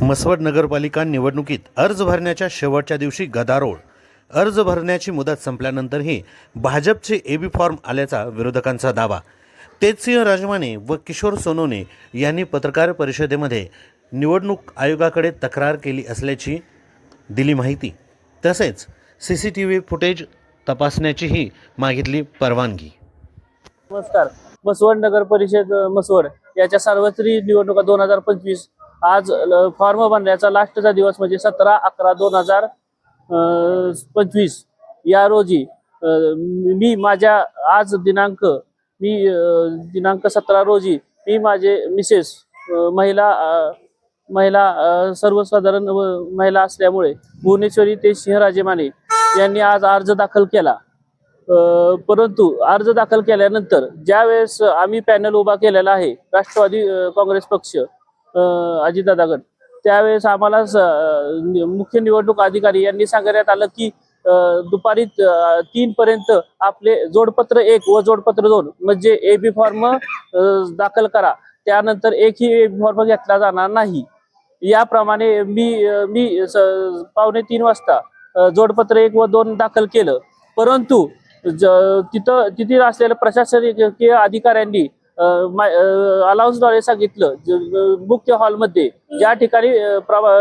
म्हसवड नगरपालिका निवडणुकीत अर्ज भरण्याच्या शेवटच्या दिवशी गदारोळ. अर्ज भरण्याची मुदत संपल्यानंतरही भाजपचे एबी फॉर्म आल्याचा विरोधकांचा दावा. तेजसिंह राजमाने व किशोर सोनोने यांनी पत्रकार परिषदेमध्ये निवडणूक आयोगाकडे तक्रार केली असल्याची दिली माहिती. तसेच C C T V footage तपासण्याचीही मागितली परवानगी. नमस्कार. मसवड नगर परिषद मसवड याच्या सार्वत्रिक निवडणुका दोन हजार पंचवीस आज ल- फॉर्म भरण्याचा लास्टचा दिवस म्हणजे सतरा अकरा दोन हजार पंचवीस. या रोजी मी माझ्या आज दिनांक मी दिनांक सतरा रोजी मी माझे मिसेस महिला महिला सर्वसाधारण महिला असल्यामुळे भुवनेश्वरी ते सिंहराजे माने यांनी आज अर्ज दाखल केला. परंतु अर्ज दाखल केल्यानंतर ज्यावेळेस आम्ही पॅनल उभा केलेला आहे राष्ट्रवादी काँग्रेस पक्ष अजितदादा गट. त्यावेळेस आम्हाला मुख्य निवडणूक अधिकारी यांनी सांगण्यात आलं की दुपारी तीन पर्यंत आपले जोडपत्र एक व जोडपत्र दोन म्हणजे ए बी फॉर्म दाखल करा. त्यानंतर एकही बी फॉर्म घेतला जाणार नाही. याप्रमाणे मी मी पावणे तीन वाजता जोडपत्र एक व दोन दाखल केलं. परंतु तिथं तिथे असलेल्या प्रशासकीय अधिकाऱ्यांनी अलाउन्सद्वारे सांगितलं मुख्य हॉलमध्ये ज्या ठिकाणी प्रवा-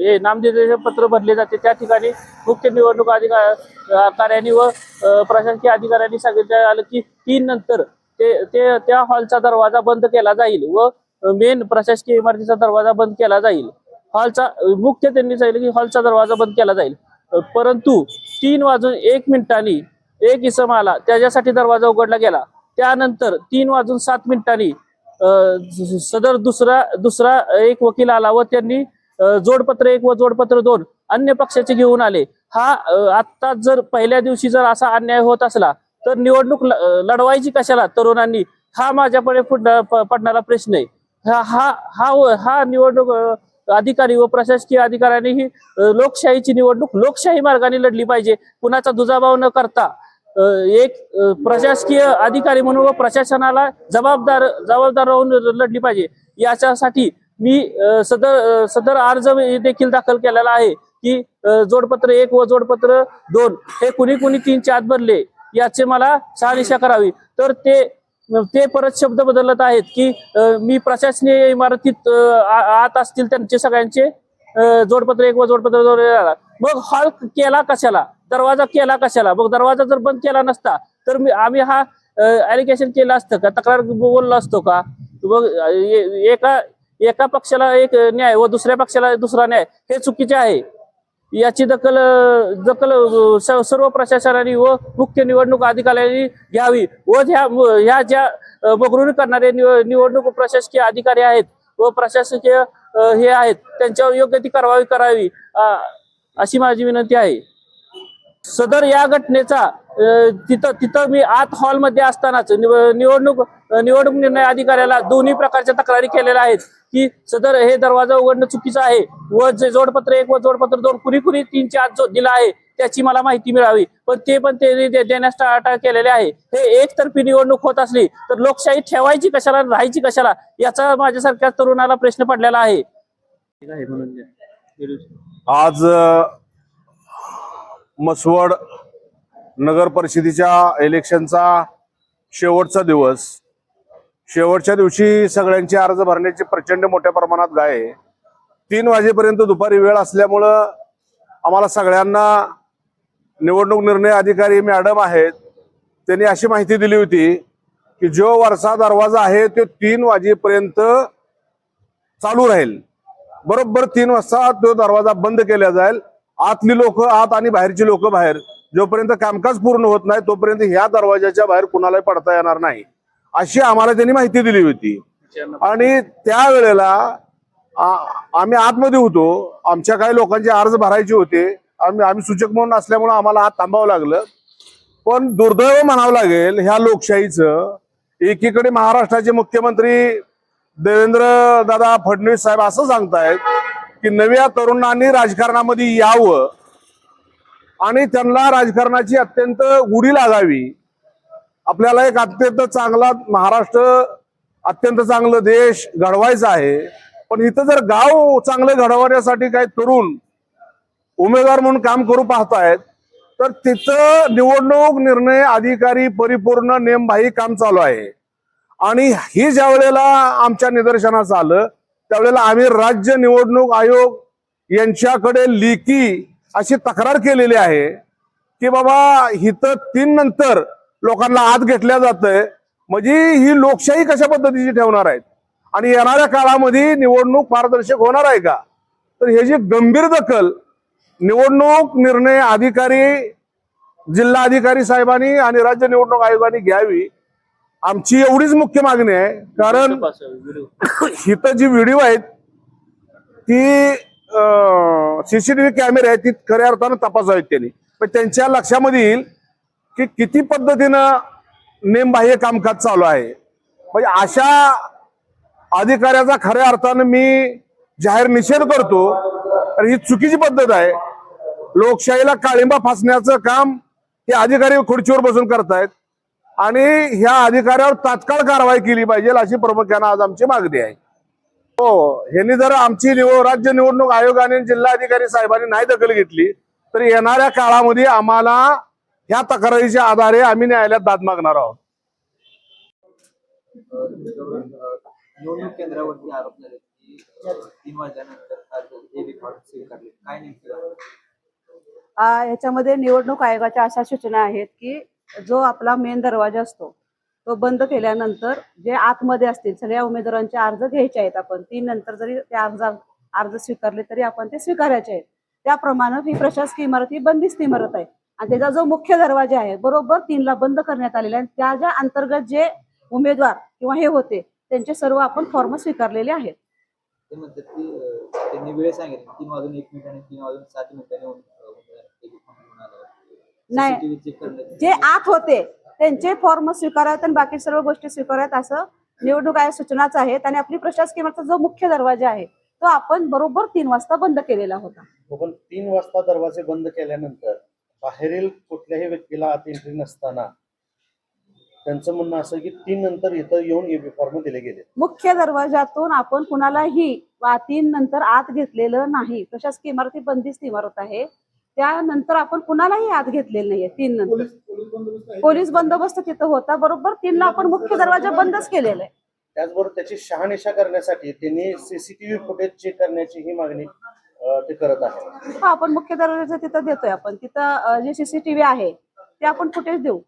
हे नामनिर्देशन पत्र भरले जाते त्या ठिकाणी मुख्य निवडणूक अधिकाऱ्यांनी व प्रशासकीय अधिकाऱ्यांनी सांगितलं आलं की तीन नंतर ते ते त्या हॉलचा दरवाजा बंद केला जाईल व मेन प्रशासकीय इमारतीचा दरवाजा बंद केला जाईल. हॉलचा मुख्य त्यांनी सांगितलं की हॉलचा दरवाजा बंद केला जाईल. परंतु तीन वाजून एक मिनिटांनी एक इसम आला त्याच्यासाठी दरवाजा उघडला गेला. त्यानंतर तीन वाजून सात मिनिटांनी सदर दुसरा दुसरा एक वकील आला व त्यांनी जोडपत्र एक व जोडपत्र दोन अन्य पक्षाचे घेऊन आले. हा आता जर पहिल्या दिवशी जर असा अन्याय होत असला तर निवडणूक लढवायची कशाला तरुणांनी? हा माझ्याकडे पडणारा प्रश्न आहे. हा हा हा हा निवडणूक अधिकारी व प्रशासकीय अधिकाऱ्यांनी ही लोकशाहीची निवडणूक लोकशाही मार्गाने लढली पाहिजे. कुणाचा दुजाभाव न करता एक प्रशासकीय अधिकारी म्हणून व प्रशासनाला जबाबदार जबाबदार राहून लढली पाहिजे. याच्यासाठी मी सदर सदर अर्ज देखील दाखल केलेला आहे की जोडपत्र एक व जोडपत्र दोन हे कुणी कुणी तीनच्या आत भरले याचे मला शहानिशा करावी. तर ते ते परत शब्द बदलत आहेत की मी प्रशासनीय इमारतीत आत असतील त्यांचे सगळ्यांचे जोडपत्र एक व जोडपत्र दोन मग हॉल केला कशाला? दरवाजा केला कशाला? मग दरवाजा जर बंद केला नसता तर मी आम्ही हा ऍलिगेशन केलं असतं का? तक्रार बोललो असतो का? मग एका एका पक्षाला एक न्याय व दुसऱ्या पक्षाला दुसरा न्याय हे चुकीचे आहे. याची दखल दखल सर्व प्रशासनाने व मुख्य निवडणूक अधिकाऱ्यांनी घ्यावी व ह्या ह्या ज्या बगरुणी करणारे निवडणूक प्रशासकीय अधिकारी आहेत व प्रशासकीय हे आहेत त्यांच्यावर योग्य ती कारवाई करावी. अशी माझी विनंती आहे. सदर या घटनेचा तिथं तिथं मी आत हॉलमध्ये असतानाच निवडणूक निवडणूक निर्णय अधिकाऱ्याला दोन्ही प्रकारच्या तक्रारी केलेल्या आहेत की सदर हे दरवाजा उघडणं चुकीचं आहे. व जे जोडपत्र एक व जोडपत्र दोन कुणी कुणी तीनच्या आत जो दिला आहे त्याची मला माहिती मिळावी. पण ते पण ते दे- देण्यास टाळाटाळ केलेले आहे. हे एकतर्फी निवडणूक होत असली तर लोकशाही ठेवायची कशाला राहायची कशाला याचा माझ्यासारख्या तरुणाला प्रश्न पडलेला आहे. आज मसवड नगर परिषदेच्या इलेक्शनचा शेवटचा दिवस. शेवटच्या दिवशी सगळ्यांचे अर्ज भरण्याची प्रचंड मोठ्या प्रमाणात गाय आहे. तीन वाजेपर्यंत दुपारी वेळ असल्यामुळं आम्हाला सगळ्यांना निवडणूक निर्णय अधिकारी मॅडम आहेत त्यांनी अशी माहिती दिली होती की जो वरचा दरवाजा आहे तो तीन वाजेपर्यंत चालू राहील. बरोबर तीन वाजता तो दरवाजा बंद केला जाईल. आतली लोक आत आणि बाहेरची लोक बाहेर. जोपर्यंत कामकाज पूर्ण होत नाही तोपर्यंत ह्या दरवाजाच्या बाहेर कुणालाही पडता येणार नाही. अशी आम्हाला त्यांनी माहिती दिली होती. आणि त्यावेळेला आम्ही आतमध्ये होतो. आमच्या काही लोकांचे अर्ज भरायचे होते. आम्ही आम्ही सूचक म्हणून असल्यामुळे आम्हाला आत थांबावं लागलं. पण दुर्दैव म्हणावं लागेल ह्या लोकशाहीचं एकीकडे महाराष्ट्राचे मुख्यमंत्री देवेंद्र दादा फडणवीस साहेब असं सांगतायत की नव्या तरुणांनी राजकारणामध्ये यावं आणि त्यांना राजकारणाची अत्यंत उडी लागावी. आपल्याला एक अत्यंत चांगला महाराष्ट्र अत्यंत चांगलं देश घडवायचा आहे. पण इथं जर गाव चांगलं घडवण्यासाठी काही तरुण उमेदवार म्हणून काम करू पाहतायत तर तिथं निवडणूक निर्णय अधिकारी परिपूर्ण नेमबाही काम चालू आहे. आणि ही ज्या वेळेला आमच्या निदर्शनास आलं त्यावेळेला आम्ही राज्य निवडणूक आयोग यांच्याकडे लेखी अशी तक्रार केलेली आहे की बाबा हिथं तीन नंतर लोकांना आत घेतल्या जातंय. म्हणजे ही लोकशाही कशा पद्धतीची ठेवणार आहेत? आणि येणाऱ्या काळामध्ये निवडणूक पारदर्शक होणार आहे का? तर ह्याची गंभीर दखल निवडणूक निर्णय अधिकारी जिल्हा अधिकारी साहेबांनी आणि राज्य निवडणूक आयोगाने घ्यावी आमची एवढीच मुख्य मागणी आहे कारण इथं जी व्हिडिओ आहेत ती सीसीटीव्ही कॅमेरे आहेत ती खऱ्या अर्थानं तपासावीत त्यांनी. पण त्यांच्या लक्षामध्ये येईल की किती पद्धतीनं नेमबाह्य कामकाज चालू आहे. म्हणजे अशा अधिकाऱ्याचा खऱ्या अर्थानं मी जाहीर निषेध करतो तर ही चुकीची पद्धत आहे. लोकशाहीला काळिंबा फासण्याचं काम हे अधिकारी खुर्चीवर बसून करतायत. आणि ह्या अधिकाऱ्यावर तात्काळ कारवाई केली पाहिजे अशी प्रामुख्यानं आज आमची मागणी आहे. हो ह्यांनी जर आमची निवड राज्य निवडणूक आयोगाने जिल्हाधिकारी साहेबांनी नाही दखल घेतली तर येणाऱ्या काळामध्ये आम्हाला ह्या तक्रारीच्या आधारे आम्ही न्यायालयात दाद मागणार आहोत. निवडणूक केंद्रावरती आरोप झाले की तीन वाजल्यानंतर? आ, याच्यामध्ये निवडणूक आयोगाच्या अशा सूचना आहेत की जो आपला मेन दरवाजा असतो तो बंद केल्यानंतर जे आतमध्ये असतील सगळ्या उमेदवारांचे अर्ज घ्यायचे आहेत आपण तीन नंतर जरी ते अर्ज अर्ज स्वीकारले तरी आपण ते स्वीकारायचे आहेत. त्याप्रमाणे ही प्रशासकीय इमारत ही बंदिस्त इमारत आहे. आणि त्याचा जो मुख्य दरवाजा आहे बरोबर तीनला बंद करण्यात आलेला आहे. त्या त्याच्या अंतर्गत जे उमेदवार किंवा हे होते त्यांचे सर्व आपण फॉर्म स्वीकारलेले आहेत. ते म्हणतात की त्यांनी वेळ सांगितली तीन वाजून एक मिनिटाने तीन वाजून सात मिनिटाने एबी फॉर्म घेऊन आला नाही. जे आत होते त्यांचे फॉर्म स्वीकारावेत आणि बाकी सर्व गोष्टी स्वीकाराव्यात असं निवडणूक आयोग सूचनाच आहेत. आणि आपली प्रशासकीय जो मुख्य दरवाजा आहे तो आपण बरोबर तीन वाजता बंद केलेला होता. पण तीन वाजता दरवाजे बंद केल्यानंतर बाहेरील कुठल्याही व्यक्तीला आत एंट्री नसताना त्यांचं म्हणणं असं की तीन नंतर इथं येऊन फॉर्म दिले गेले. मुख्य दरवाजातून आपण कुणालाही वा तीन नंतर आत घेतलेलं नाही. प्रशासकीय इमारत ही बंदिस्त इमारत आहे. त्यानंतर आपण कुणालाही आत घेतलेलं नाहीये तीन नंतर. पोलीस बंदोबस्त तिथं होता बरोबर? तीनला आपण मुख्य दरवाजा बंदच केलेला आहे. त्याचबरोबर त्याची शहानिशा करण्यासाठी त्यांनी सीसीटीव्ही फुटेज चेक करण्याची ही मागणी ते करत आहे हा आपण मुख्य दरवाजा तिथं देतोय आपण. तिथं जे सीसीटीव्ही आहे ते आपण फुटेज देऊ.